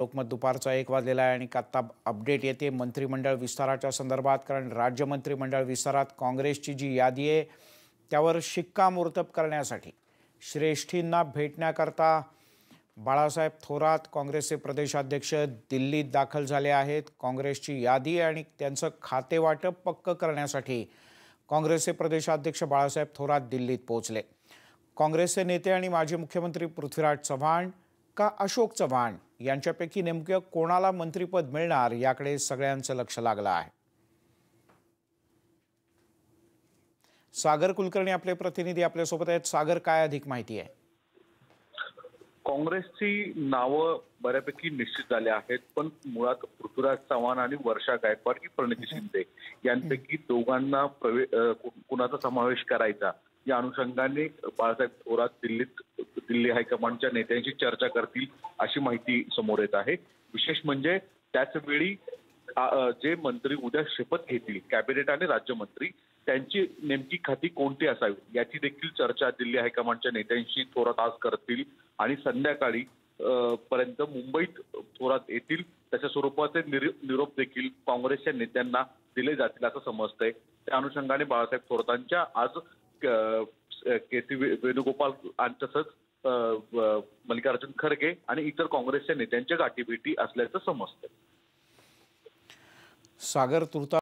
लोकमत दुपारचा एक वाजलेला आहे आणि आत्ता अपडेट येते. मंत्रिमंडळ विस्ताराच्या संदर्भात कारण राज्य मंत्रिमंडळ विस्तारात काँग्रेसची जी यादी आहे त्यावर शिक्कामोर्तब करण्यासाठी श्रेष्ठींना भेटण्याकरता बाळासाहेब थोरात काँग्रेसचे प्रदेशाध्यक्ष दिल्लीत दाखल झाले आहेत. काँग्रेसची यादी आणि त्यांचं खातेवाटप पक्क करण्यासाठी काँग्रेसचे प्रदेशाध्यक्ष बाळासाहेब थोरात दिल्लीत पोहोचले. काँग्रेसचे नेते आणि माजी मुख्यमंत्री पृथ्वीराज चव्हाण का अशोक चव्हाण यांच्यापैकी नेमकं कोणाला मंत्रिपद मिळणार याकडे सगळ्यांचं लक्ष लागलं आहे. सागर कुलकर्णी आपले प्रतिनिधी आपल्यासोबत आहेत. सागर काय अधिक माहिती आहे? काँग्रेसची नावं बऱ्यापैकी निश्चित झाली आहेत पण मुळात पृथ्वीराज चव्हाण आणि वर्षा गायकवाड की प्रणिती शिंदे यांपैकी दोघांना प्रवे कुणाचा समावेश करायचा? या अनुषंगाने बाळासाहेब थोरात दिल्लीत दिल्ली हायकमांडच्या नेत्यांशी चर्चा करतील अशी माहिती समोर येत आहे. विशेष म्हणजे त्याच वेळी जे मंत्री उद्या शपथ घेतील कॅबिनेट आणि राज्यमंत्री त्यांची नेमकी खाती कोणती असावी? याची देखील चर्चा दिल्ली हायकमांडच्या नेत्यांशी थोरात आज करतील आणि संध्याकाळी पर्यंत मुंबईत थोरात येतील. त्याच्या स्वरूपाचे निरोप देखील काँग्रेसच्या नेत्यांना दिले जातील असं समजतंय. त्या अनुषंगाने बाळासाहेब थोरातांच्या आज के सी वेणुगोपाल आणि तसंच मल्लिकार्जुन खरगे आणि इतर काँग्रेसच्या नेत्यांच्या गाठीभेटी असल्याचं समजतं सागर तुर्ता